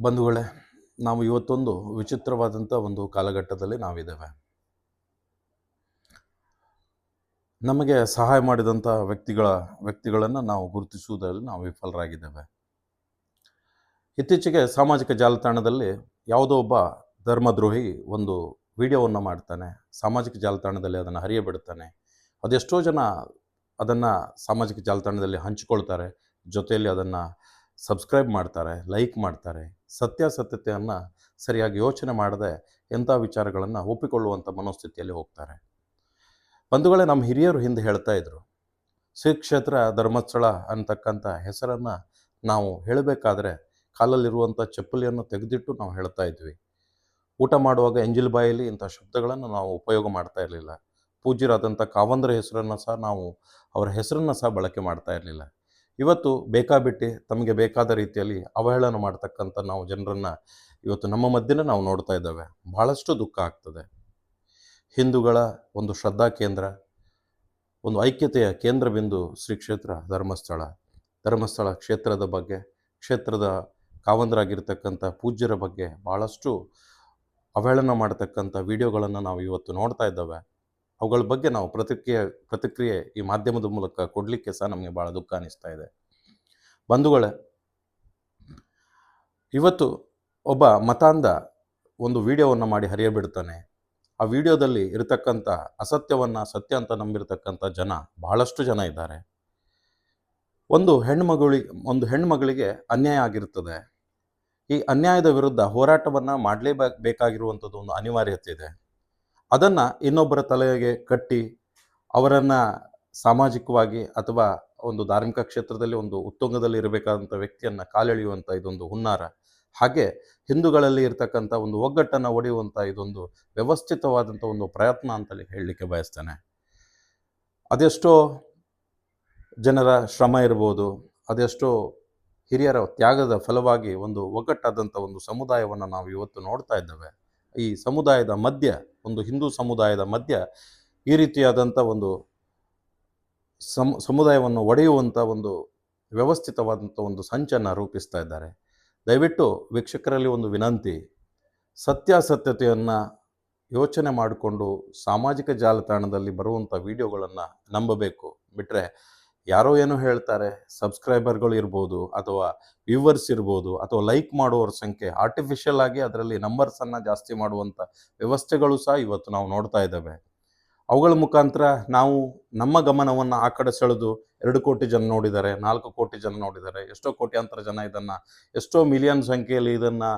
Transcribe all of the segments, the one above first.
ಬಂಧುಗಳೇ, ನಾವು ಇವತ್ತೊಂದು ವಿಚಿತ್ರವಾದಂಥ ಒಂದು ಕಾಲಘಟ್ಟದಲ್ಲಿ ನಾವಿದ್ದೇವೆ. ನಮಗೆ ಸಹಾಯ ಮಾಡಿದಂಥ ವ್ಯಕ್ತಿಗಳ, ವ್ಯಕ್ತಿಗಳನ್ನು ನಾವು ಗುರುತಿಸುವುದರಲ್ಲಿ ನಾವು ವಿಫಲರಾಗಿದ್ದೇವೆ. ಇತ್ತೀಚೆಗೆ ಸಾಮಾಜಿಕ ಜಾಲತಾಣದಲ್ಲಿ ಯಾವುದೋ ಒಬ್ಬ ಧರ್ಮದ್ರೋಹಿ ಒಂದು ವಿಡಿಯೋವನ್ನು ಮಾಡ್ತಾನೆ. ಸಾಮಾಜಿಕ ಜಾಲತಾಣದಲ್ಲಿ ಅದನ್ನು ಹರಿಯಬಿಡ್ತಾನೆ. ಅದೆಷ್ಟೋ ಜನ ಅದನ್ನು ಸಾಮಾಜಿಕ ಜಾಲತಾಣದಲ್ಲಿ ಹಂಚಿಕೊಳ್ತಾರೆ. ಜೊತೆಯಲ್ಲಿ ಅದನ್ನು ಸಬ್ಸ್ಕ್ರೈಬ್ ಮಾಡ್ತಾರೆ, ಲೈಕ್ ಮಾಡ್ತಾರೆ, ಸತ್ಯಾಸತ್ಯತೆಯನ್ನು ಸರಿಯಾಗಿ ಯೋಚನೆ ಮಾಡದೆ ಎಂಥ ವಿಚಾರಗಳನ್ನು ಒಪ್ಪಿಕೊಳ್ಳುವಂಥ ಮನೋಸ್ಥಿತಿಯಲ್ಲಿ ಹೋಗ್ತಾರೆ. ಬಂಧುಗಳೇ, ನಮ್ಮ ಹಿರಿಯರು ಹಿಂದೆ ಹೇಳ್ತಾ ಇದ್ರು ಶ್ರೀ ಕ್ಷೇತ್ರ ಧರ್ಮಸ್ಥಳ ಅಂತಕ್ಕಂಥ ಹೆಸರನ್ನು ನಾವು ಹೇಳಬೇಕಾದ್ರೆ ಕಾಲಲ್ಲಿರುವಂಥ ಚಪ್ಪಲಿಯನ್ನು ತೆಗೆದಿಟ್ಟು ನಾವು ಹೇಳ್ತಾ ಇದ್ವಿ. ಊಟ ಮಾಡುವಾಗ ಎಂಜಿಲ್ ಬಾಯಲ್ಲಿ ಇಂಥ ಶಬ್ದಗಳನ್ನು ನಾವು ಉಪಯೋಗ ಮಾಡ್ತಾ ಇರಲಿಲ್ಲ. ಪೂಜ್ಯರಾದಂಥ ಕಾವಂದ್ರ ಹೆಸರನ್ನು ಸಹ ನಾವು, ಅವರ ಹೆಸರನ್ನು ಸಹ ಬಳಕೆ ಮಾಡ್ತಾ ಇರಲಿಲ್ಲ. ಇವತ್ತು ಬೇಕಾಬಿಟ್ಟಿ ತಮಗೆ ಬೇಕಾದ ರೀತಿಯಲ್ಲಿ ಅವಹೇಳನ ಮಾಡ್ತಕ್ಕಂಥ ನಾವು ಜನರನ್ನು ಇವತ್ತು ನಮ್ಮ ಮಧ್ಯೆ ನಾವು ನೋಡ್ತಾ ಇದ್ದೇವೆ. ಬಹಳಷ್ಟು ದುಃಖ ಆಗ್ತದೆ. ಹಿಂದೂಗಳ ಒಂದು ಶ್ರದ್ಧಾ ಕೇಂದ್ರ, ಒಂದು ಐಕ್ಯತೆಯ ಕೇಂದ್ರ ಬಿಂದು ಶ್ರೀ ಕ್ಷೇತ್ರ ಧರ್ಮಸ್ಥಳ. ಧರ್ಮಸ್ಥಳ ಕ್ಷೇತ್ರದ ಬಗ್ಗೆ, ಕ್ಷೇತ್ರದ ಕಾವಂದರಾಗಿರ್ತಕ್ಕಂಥ ಪೂಜ್ಯರ ಬಗ್ಗೆ ಭಾಳಷ್ಟು ಅವಹೇಳನ ಮಾಡ್ತಕ್ಕಂಥ ವಿಡಿಯೋಗಳನ್ನು ನಾವು ಇವತ್ತು ನೋಡ್ತಾ ಇದ್ದೇವೆ. ಅವುಗಳ ಬಗ್ಗೆ ನಾವು ಪ್ರತಿಕ್ರಿಯೆ ಪ್ರತಿಕ್ರಿಯೆ ಈ ಮಾಧ್ಯಮದ ಮೂಲಕ ಕೊಡಲಿಕ್ಕೆ ಸಹ ನಮಗೆ ಭಾಳ ದುಃಖ ಅನಿಸ್ತಾ ಇದೆ. ಬಂಧುಗಳೇ, ಇವತ್ತು ಒಬ್ಬ ಮತಾಂಧ ಒಂದು ವಿಡಿಯೋವನ್ನು ಮಾಡಿ ಹರಿಯಬಿಡ್ತಾನೆ ಆ ವಿಡಿಯೋದಲ್ಲಿ ಇರತಕ್ಕಂಥ ಅಸತ್ಯವನ್ನು, ಸತ್ಯ ಅಂತ ನಂಬಿರ್ತಕ್ಕಂಥ ಜನ, ಬಹಳಷ್ಟು ಜನ ಇದ್ದಾರೆ. ಒಂದು ಹೆಣ್ಮಗಳಿಗೆ ಒಂದು ಹೆಣ್ಮಗಳಿಗೆ ಅನ್ಯಾಯ ಆಗಿರ್ತದೆ. ಈ ಅನ್ಯಾಯದ ವಿರುದ್ಧ ಹೋರಾಟವನ್ನು ಮಾಡಲೇಬೇಕಾಗಿರುವಂಥದ್ದು ಒಂದು ಅನಿವಾರ್ಯತೆ ಇದೆ. ಅದನ್ನು ಇನ್ನೊಬ್ಬರ ತಲೆಗೆ ಕಟ್ಟಿ ಅವರನ್ನು ಸಾಮಾಜಿಕವಾಗಿ ಅಥವಾ ಒಂದು ಧಾರ್ಮಿಕ ಕ್ಷೇತ್ರದಲ್ಲಿ ಒಂದು ಉತ್ತುಂಗದಲ್ಲಿ ಇರಬೇಕಾದಂಥ ವ್ಯಕ್ತಿಯನ್ನು ಕಾಲೆಳೆಯುವಂಥ ಇದೊಂದು ಹುನ್ನಾರ. ಹಾಗೆ ಹಿಂದೂಗಳಲ್ಲಿ ಇರತಕ್ಕಂಥ ಒಂದು ಒಗ್ಗಟ್ಟನ್ನು ಒಡೆಯುವಂಥ ಇದೊಂದು ವ್ಯವಸ್ಥಿತವಾದಂಥ ಒಂದು ಪ್ರಯತ್ನ ಅಂತಲೇ ಹೇಳಲಿಕ್ಕೆ ಬಯಸ್ತೇನೆ. ಅದೆಷ್ಟೋ ಜನರ ಶ್ರಮ ಇರ್ಬೋದು, ಅದೆಷ್ಟೋ ಹಿರಿಯರ ತ್ಯಾಗದ ಫಲವಾಗಿ ಒಂದು ಒಗ್ಗಟ್ಟಾದಂಥ ಒಂದು ಸಮುದಾಯವನ್ನು ನಾವು ಇವತ್ತು ನೋಡ್ತಾ ಇದ್ದೇವೆ. ಈ ಸಮುದಾಯದ ಮಧ್ಯ, ಒಂದು ಹಿಂದೂ ಸಮುದಾಯದ ಮಧ್ಯ ಈ ರೀತಿಯಾದಂಥ ಒಂದು ಸಮ್, ಸಮುದಾಯವನ್ನು ಒಡೆಯುವಂಥ ಒಂದು ವ್ಯವಸ್ಥಿತವಾದಂಥ ಒಂದು ಸಂಚನ್ನು ರೂಪಿಸ್ತಾ ಇದ್ದಾರೆ. ದಯವಿಟ್ಟು ವೀಕ್ಷಕರಲ್ಲಿ ಒಂದು ವಿನಂತಿ, ಸತ್ಯಾಸತ್ಯತೆಯನ್ನು ಯೋಚನೆ ಮಾಡಿಕೊಂಡು ಸಾಮಾಜಿಕ ಜಾಲತಾಣದಲ್ಲಿ ಬರುವಂಥ ವಿಡಿಯೋಗಳನ್ನು ನಂಬಬೇಕು. ಬಿಟ್ಟರೆ ಯಾರೋ ಏನೋ ಹೇಳ್ತಾರೆ, ಸಬ್ಸ್ಕ್ರೈಬರ್ಗಳು ಇರ್ಬೋದು ಅಥವಾ ವ್ಯೂವರ್ಸ್ ಇರ್ಬೋದು ಅಥವಾ ಲೈಕ್ ಮಾಡುವವ್ರ ಸಂಖ್ಯೆ ಆರ್ಟಿಫಿಷಿಯಲ್ ಆಗಿ ಅದರಲ್ಲಿ ನಂಬರ್ಸನ್ನು ಜಾಸ್ತಿ ಮಾಡುವಂಥ ವ್ಯವಸ್ಥೆಗಳು ಸಹ ಇವತ್ತು ನಾವು ನೋಡ್ತಾ ಇದ್ದೇವೆ. ಅವುಗಳ ಮುಖಾಂತರ ನಾವು ನಮ್ಮ ಗಮನವನ್ನು ಆ ಕಡೆ ಸೆಳೆದು ಎರಡು ಕೋಟಿ ಜನ ನೋಡಿದ್ದಾರೆ, ನಾಲ್ಕು ಕೋಟಿ ಜನ ನೋಡಿದ್ದಾರೆ, ಎಷ್ಟೋ ಕೋಟ್ಯಾಂತರ ಜನ ಇದನ್ನು, ಎಷ್ಟೋ ಮಿಲಿಯನ್ ಸಂಖ್ಯೆಯಲ್ಲಿ ಇದನ್ನು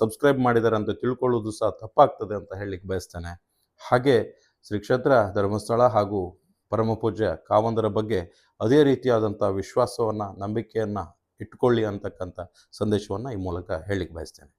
ಸಬ್ಸ್ಕ್ರೈಬ್ ಮಾಡಿದ್ದಾರೆ ಅಂತ ತಿಳ್ಕೊಳ್ಳೋದು ಸಹ ತಪ್ಪಾಗ್ತದೆ ಅಂತ ಹೇಳಲಿಕ್ಕೆ ಬಯಸ್ತೇನೆ. ಹಾಗೆ ಶ್ರೀ ಕ್ಷೇತ್ರ ಧರ್ಮಸ್ಥಳ ಹಾಗೂ ಪರಮಪೂಜ್ಯ ಕಾವಂದರ ಬಗ್ಗೆ ಅದೇ ರೀತಿಯಾದಂಥ ವಿಶ್ವಾಸವನ್ನು ನಂಬಿಕೆಯನ್ನು ಇಟ್ಕೊಳ್ಳಿ ಅಂತಕ್ಕಂಥ ಸಂದೇಶವನ್ನು ಈ ಮೂಲಕ ಹೇಳಲಿಕ್ಕೆ ಬಯಸ್ತೇನೆ.